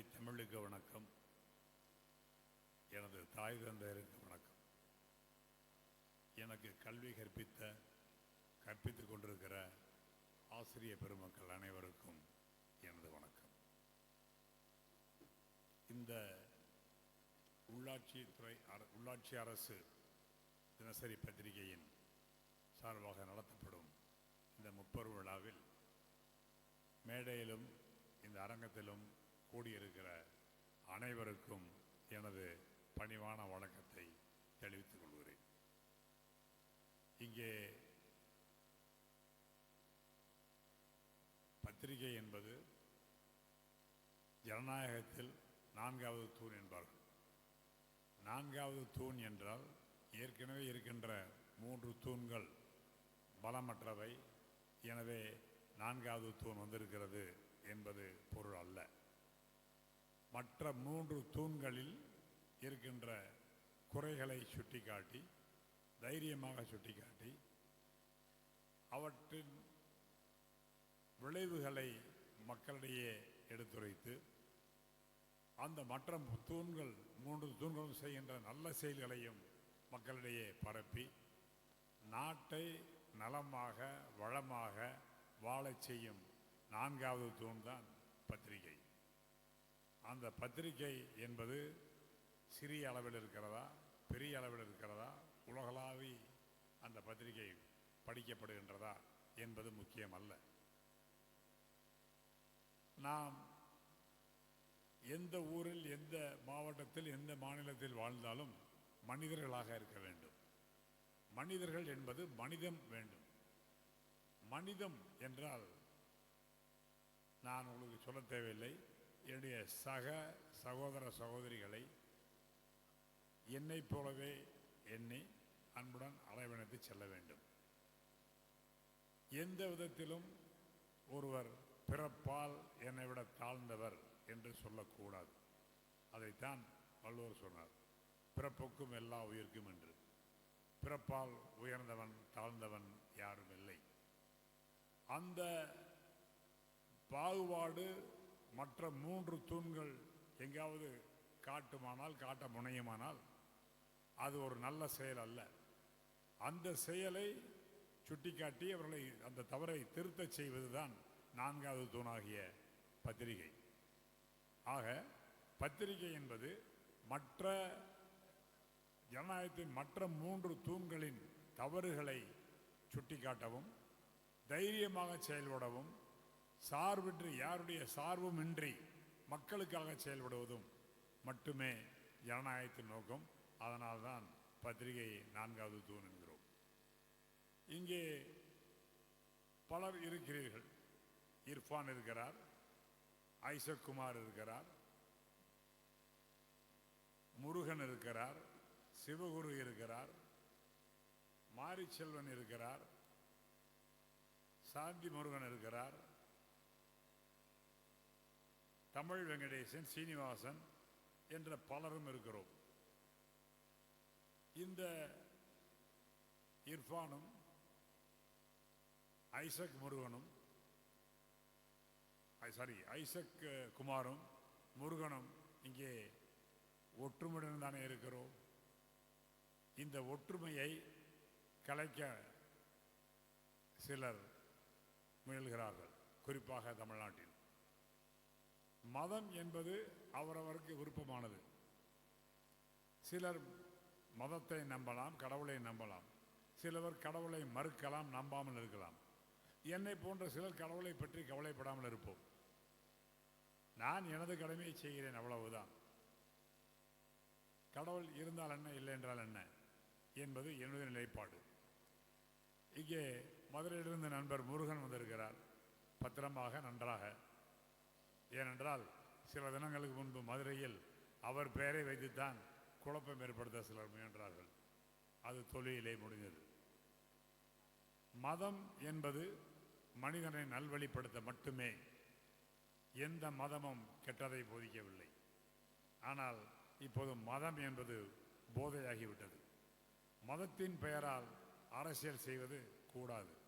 அன்னை தமிழுக்கு வணக்கம். எனது தாய் தந்தையருக்கு வணக்கம். எனக்கு கல்வி கற்பித்த கற்பித்துக் கொண்டிருக்கிற ஆசிரிய பெருமக்கள் அனைவருக்கும் எனது வணக்கம். இந்த உள்ளாட்சித்துறை அர- உள்ளாட்சி அரசு தினசரி பத்திரிகையின் சார்பாக நடத்தப்படும் இந்த முப்பரு விழாவில் மேடையிலும் இந்த அரங்கத்திலும் கூடியிருக்கிற அனைவருக்கும் எனது பணிவான வணக்கத்தை தெரிவித்துக் கொள்கிறேன். இங்கே பத்திரிகை என்பது ஜனநாயகத்தில் நான்காவது தூண் என்பார்கள். நான்காவது தூண் என்றால் ஏற்கனவே இருக்கின்ற மூன்று தூண்கள் பலமற்றவை. எனவே நான்காவது தூண் வந்திருக்கிறது என்பது பொருள் அல்ல. மற்ற மூன்று தூண்களில் இருக்கின்ற குறைகளை சுட்டிக்காட்டி தைரியமாக சுட்டிக்காட்டி அவற்றின் விளைவுகளை மக்களிடையே எடுத்துரைத்து அந்த மற்ற தூண்கள் மூன்று தூண்களும் செய்கின்ற நல்ல செயல்களையும் மக்களிடையே பரப்பி நாட்டை நலமாக வளமாக வாழச் செய்யும் நான்காவது தூண் தான் பத்திரிகை. அந்த பத்திரிகை என்பது சிறிய அளவில் இருக்கிறதா பெரிய அளவில் இருக்கிறதா உலகளாவி அந்த பத்திரிகை படிக்கப்படுகின்றதா என்பது முக்கியம் அல்ல நாம் எந்த ஊரில் எந்த மாவட்டத்தில் எந்த மாநிலத்தில் வாழ்ந்தாலும் மனிதர்களாக இருக்க வேண்டும். மனிதர்கள் என்பது மனிதம் வேண்டும். மனிதம் என்றால் நான் உங்களுக்கு சொல்ல தேவையில்லை. என்னுடைய சக சகோதர சகோதரிகளை என்னைப் போலவே எண்ணி அன்புடன் அலைவனத்து செல்ல வேண்டும். எந்த விதத்திலும் ஒருவர் பிறப்பால் என்னை விட தாழ்ந்தவர் என்று சொல்லக்கூடாது. அதைத்தான் வள்ளுவர் சொன்னார். பிறப்புக்கும் எல்லா உயிர்க்கும் என்று. பிறப்பால் உயர்ந்தவன் தாழ்ந்தவன் யாரும் இல்லை. அந்த பாகுபாடு மற்ற மூன்று தூண்கள் எங்கேயாவது காட்டுமானால் காட்ட முனையுமானால் அது ஒரு நல்ல செயல் அல்ல. அந்த செயலை சுட்டிக்காட்டி அவர்களை அந்த தவறை திருத்தச் செய்வதுதான் நான்காவது தூணாகிய பத்திரிகை. ஆக பத்திரிகை என்பது மற்ற ஜனநாயகத்தின் மற்ற மூன்று தூண்களின் தவறுகளை சுட்டிக்காட்டவும் தைரியமாக செயல்படவும் சார்பின்றி யாருடைய சார்பும் இன்றி மக்களுக்காக செயல்படுவதும் மட்டுமே ஜனநாயகத்தின் நோக்கம். அதனால்தான் பத்திரிகை நான்காவது தூண் என்கிறோம். இங்கே பலர் இருக்கிறீர்கள். இர்ஃபான் இருக்கிறார். ஐசக்குமார் இருக்கிறார். முருகன் இருக்கிறார். சிவகுரு இருக்கிறார். மாரிச்செல்வன் இருக்கிறார். சாந்தி முருகன் இருக்கிறார். தமிழ் வெங்கடேசன் சீனிவாசன் என்ற பலரும் இருக்கிறோம். இந்த இர்ஃபானும் ஐசக் முருகனும் சாரி ஐசக் குமாரும் முருகனும் இங்கே ஒற்றுமையுடன் தானே இருக்கிறோம். இந்த ஒற்றுமையை கலைக்க சிலர் முயல்கிறார்கள். குறிப்பாக தமிழ்நாட்டில். மதம் என்பது அவரவருக்கு விருப்பமானது. சிலர் மதத்தை நம்பலாம் கடவுளை நம்பலாம். சிலவர் கடவுளை மறுக்கலாம் நம்பாமல் இருக்கலாம். என்னை போன்ற சிலர் கடவுளை பற்றி கவலைப்படாமல் இருப்போம். நான் எனது கடமையை செய்கிறேன் அவ்வளவுதான். கடவுள் இருந்தால் என்ன இல்லை என்றால் என்ன என்பது என்னுடைய நிலைப்பாடு. இங்கே மதுரையிலிருந்து நண்பர் முருகன் வந்திருக்கிறார். பத்திரமாக நன்றாக. ஏனென்றால் சில தினங்களுக்கு முன்பு மதுரையில் அவர் பெயரை வைத்துத்தான் குழப்பம் ஏற்படுத்த சிலர் முயன்றார்கள். அது தொழிலே முடிந்தது. மதம் என்பது மனிதனை நல்வழிப்படுத்த மட்டுமே எந்த மதமும் கெட்டதை போதிக்கவில்லை. ஆனால் இப்போது மதம் என்பது போதையாகிவிட்டது. மதத்தின் பெயரால் அரசியல் செய்வது கூடாது.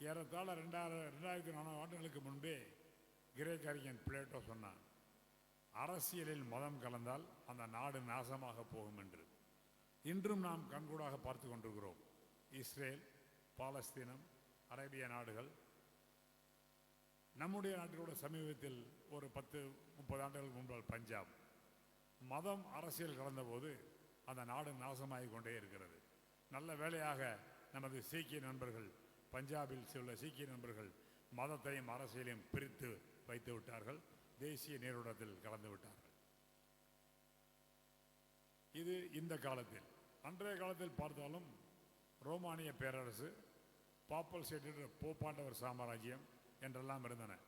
ஏறத்தாழ ரெண்டாயிரம் ரெண்டாயிரத்தி நானூறு ஆண்டுகளுக்கு முன்பே கிரேக்க அறிஞன் பிளேட்டோ சொன்னான் அரசியலில் மதம் கலந்தால் அந்த நாடு நாசமாக போகும் என்று. இன்றும் நாம் கண்கூடாக பார்த்து கொண்டிருக்கிறோம். இஸ்ரேல் பாலஸ்தீனம் அரேபிய நாடுகள் நம்முடைய நாட்டிலோட சமீபத்தில் ஒரு பத்து முப்பது ஆண்டுகளுக்கு முன்பால் பஞ்சாப். மதம் அரசியல் கலந்தபோது அந்த நாடு நாசமாகிக் கொண்டே இருக்கிறது. நல்ல வேலையாக நமது சீக்கிய நண்பர்கள் பஞ்சாபில் உள்ள சீக்கிய நண்பர்கள் மதத்தையும் அரசியலையும் பிரித்து வைத்து விட்டார்கள். தேசிய நீரோட்டத்தில் கலந்து விட்டார்கள். இது இந்த காலத்தில். அன்றைய காலத்தில் பார்த்தாலும் ரோமானிய பேரரசு பாப்பல் சேட்டு போப்பாண்டவர் சாம்ராஜ்யம் என்றெல்லாம் இருந்தன.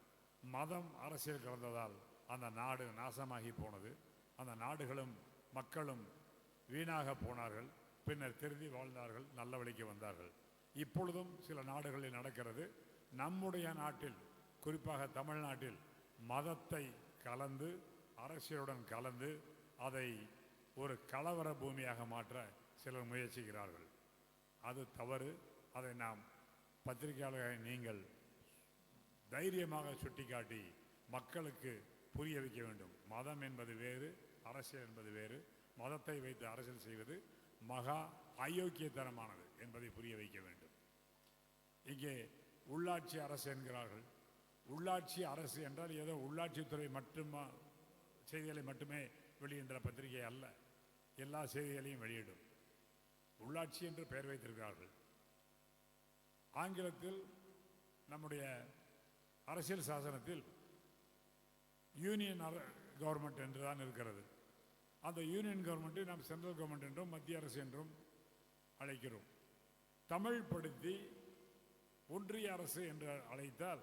மதம் அரசியல் கலந்ததால் அந்த நாடு நாசமாகி போனது. அந்த நாடுகளும் மக்களும் வீணாக போனார்கள். பின்னர் திருந்தி வாழ்ந்தார்கள் நல்ல வழிக்கு வந்தார்கள். இப்பொழுதும் சில நாடுகளில் நடக்கிறது. நம்முடைய நாட்டில் குறிப்பாக தமிழ்நாட்டில் மதத்தை கலந்து அரசியலுடன் கலந்து அதை ஒரு கலவர பூமியாக மாற்ற சிலர் முயற்சிக்கிறார்கள். அது தவறு. அதை நாம் பத்திரிகையாளர்கள் நீங்கள் தைரியமாக சுட்டிக்காட்டி மக்களுக்கு புரிய வைக்க வேண்டும். மதம் என்பது வேறு அரசியல் என்பது வேறு. மதத்தை வைத்து அரசியல் செய்வது மகா அயோக்கியத்தனமானது. என்பதை புரிய வைக்க வேண்டும். இங்கே உள்ளாட்சி அரசு என்கிறார்கள். உள்ளாட்சி அரசு என்றால் ஏதோ உள்ளாட்சித்துறை மட்டுமா செய்திகளை மட்டுமே வெளியின்ற பத்திரிகை அல்ல. எல்லா செய்திகளையும் வெளியிடும். உள்ளாட்சி என்று பெயர் வைத்திருக்கிறார்கள். ஆங்கிலத்தில் நம்முடைய அரசியல் சாசனத்தில் யூனியன் கவர்மெண்ட் என்று தான் இருக்கிறது. அந்த யூனியன் கவர்மெண்ட்டை நாம் சென்ட்ரல் கவர்மெண்ட் என்றும் மத்திய அரசு என்றும் அழைக்கிறோம். தமிழ் படுத்தி ஒன்றிய அரசு என்று அழைத்தால்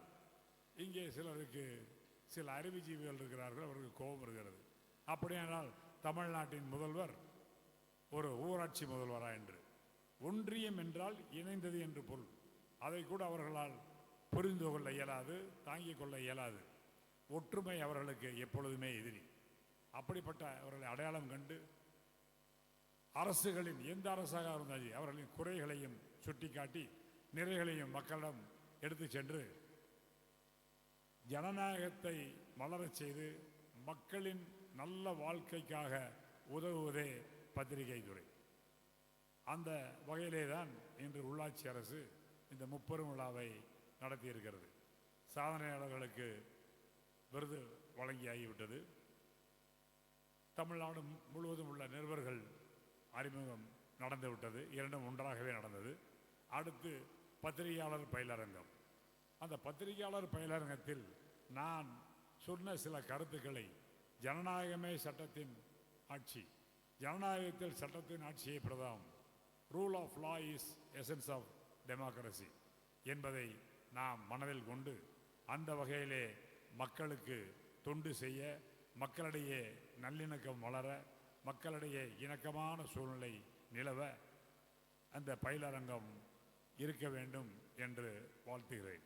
இங்கே சிலருக்கு சில அறிவுஜீவிகள் இருக்கிறார்கள் அவருக்கு கோபம் வருகிறது. அப்படியானால் தமிழ்நாட்டின் முதல்வர் ஒரு ஊராட்சி முதல்வரா என்று. ஒன்றியம் என்றால் இணைந்தது என்று பொருள். அதை கூட அவர்களால் புரிந்து கொள்ள இயலாது தாங்கிக் கொள்ள இயலாது. ஒற்றுமை அவர்களுக்கு எப்பொழுதுமே எதிரி. அப்படிப்பட்ட அவர்களை அடையாளம் கண்டு அரசுகளின் எந்த அரசாக இருந்தாலும் அவர்களின் குறைகளையும் சுட்டிக்காட்டி நிறைகளையும் மக்களிடம் எடுத்து சென்று ஜனநாயகத்தை மலரச் செய்து மக்களின் நல்ல வாழ்க்கைக்காக உதவுவதே பத்திரிகை துறை. அந்த வகையிலே தான் இன்று உள்ளாட்சி அரசு இந்த முப்பெரும் விழாவை நடத்தியிருக்கிறது. சாதனையாளர்களுக்கு விருது வழங்கியாகிவிட்டது. தமிழ்நாடு முழுவதும் உள்ள நிருபர்கள் அறிமுகம் நடந்துவிட்டது. இரண்டும் ஒன்றாகவே நடந்தது. அடுத்து பத்திரிகையாளர் பயிலரங்கம். அந்த பத்திரிகையாளர் பயிலரங்கத்தில் நான் சொன்ன சில கருத்துக்களை ஜனநாயகமே சட்டத்தின் ஆட்சி ஜனநாயகத்தில் சட்டத்தின் ஆட்சியை பிரதாம். Rule of law is essence of democracy என்பதை நாம் மனதில் கொண்டு அந்த வகையிலே மக்களுக்கு தொண்டு செய்ய மக்களிடையே நல்லிணக்கம் வளர மக்களிடையே இணக்கமான சூழ்நிலை நிலவ அந்த பயிலரங்கம் இருக்க வேண்டும் என்று வாழ்த்துகிறேன்.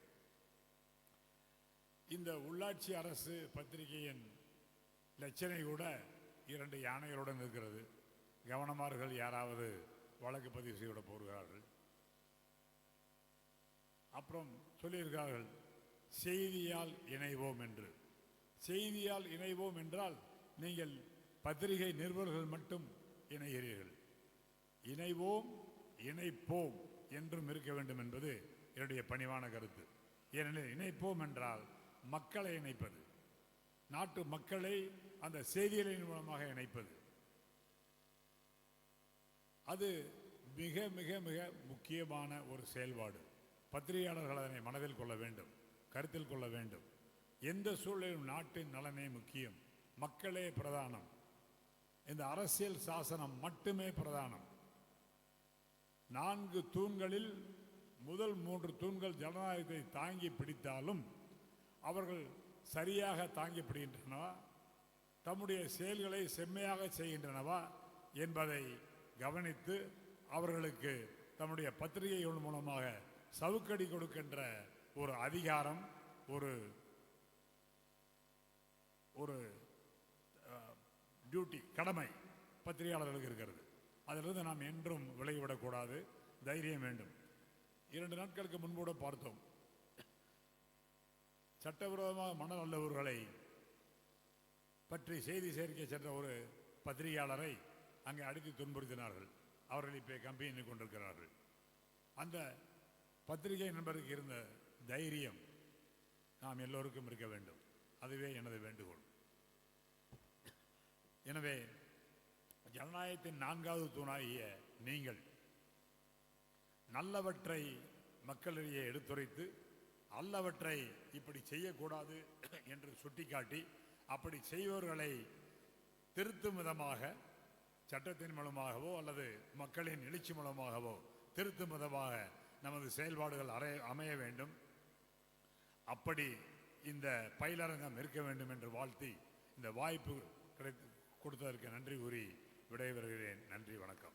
இந்த உள்ளாட்சி அரசு பத்திரிகையின் லட்சணை கூட இரண்டு யானைகளுடன் இருக்கிறது. கவனமார்கள் யாராவது வழக்கு பதிவு செய்துவிட போகிறார்கள். அப்புறம் சொல்லியிருக்கிறார்கள் செய்தியால் இணைவோம் என்று. செய்தியால் இணைவோம் என்றால் நீங்கள் பத்திரிகை நிருபர்கள் மட்டும் இணைகிறீர்கள். இணைவோம் இணைப்போம். என்றும் இருக்க வேண்டும் என்பது என்னுடைய பணிவான கருத்து. ஏனெனில் இணைப்போம் என்றால் மக்களை இணைப்பது. நாட்டு மக்களை அந்த செய்திகளின் மூலமாக இணைப்பது. அது மிக மிக மிக முக்கியமான ஒரு செயல்பாடு. பத்திரிகையாளர்கள் அதனை மனதில் கொள்ள வேண்டும் கருத்தில் கொள்ள வேண்டும். எந்த சூழலிலும் நாட்டின் நலனே முக்கியம். மக்களே பிரதானம். இந்த அரசியல் சாசனம் மட்டுமே பிரதானம். நான்கு தூண்களில் முதல் மூன்று தூண்கள் ஜனநாயகத்தை தாங்கி பிடித்தாலும் அவர்கள் சரியாக தாங்கி பிடிக்கின்றனவா? தம்முடைய செயல்களை செம்மையாக செய்கின்றனவா என்பதை கவனித்து அவர்களுக்கு தம்முடைய பத்திரிகைகள் மூலமாக சவுக்கடி கொடுக்கின்ற ஒரு அதிகாரம் ஒரு ஒரு டியூட்டி கடமை பத்திரிகையாளர்களுக்கு இருக்கிறது. அதிலிருந்து நாம் என்றும் விலகிவிடக்கூடாது. தைரியம் வேண்டும். இரண்டு நாட்களுக்கு முன்போடு பார்த்தோம். சட்டவிரோதமாக மணல் அல்லவர்களை பற்றி செய்தி சேர்க்க சென்ற ஒரு பத்திரிகையாளரை அங்கே அடித்து துன்புறுத்தினார்கள். அவர்கள் இப்போ கம்பெனி கொண்டிருக்கிறார்கள். அந்த பத்திரிகை நண்பருக்கு இருந்த தைரியம் நாம் எல்லோருக்கும் இருக்க வேண்டும். அதுவே எனது வேண்டுகோள். எனவே ஜனநாயகத்தின் நான்காவது தூணாகிய நீங்கள் நல்லவற்றை மக்களிடையே எடுத்துரைத்து அல்லவற்றை இப்படி செய்யக்கூடாது என்று சுட்டிக்காட்டி அப்படி செய்பவர்களை திருத்தும் விதமாக சட்டத்தின் மூலமாகவோ அல்லது மக்களின் எழுச்சி மூலமாகவோ திருத்தும் விதமாக நமது செயல்பாடுகள் அறை அமைய வேண்டும். அப்படி இந்த பயிலரங்கம் இருக்க வேண்டும் என்று வாழ்த்தி இந்த வாய்ப்பு கிடைத்து கொடுத்ததற்கு நன்றி கூறி விடைபெறுகிறேன். நன்றி வணக்கம்.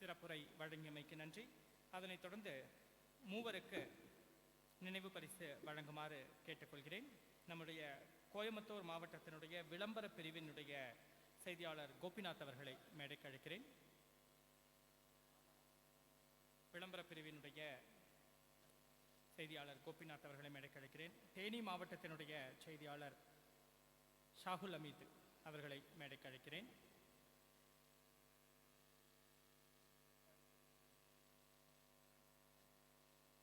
சிறப்புரை வழங்கியமைக்கு நன்றி. அதனைத் தொடர்ந்து மூவருக்கு நினைவு பரிசு வழங்குமாறு கேட்டுக்கொள்கிறேன். நம்முடைய கோயம்புத்தூர் மாவட்டத்தினுடைய விளம்பர பிரிவினுடைய செய்தியாளர் கோபிநாத் அவர்களை மேடைக்கு அழைக்கிறேன். விளம்பர பிரிவினுடைய செய்தியாளர் கோபிநாத் அவர்களை மேடைக்கழைக்கிறேன் தேனி மாவட்டத்தினுடைய செய்தியாளர் ஷாகுல் அமீத் அவர்களை மேடைக்கழைக்கிறேன்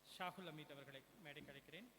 ஷாகுல் அமீத் அவர்களை மேடைக்கழைக்கிறேன்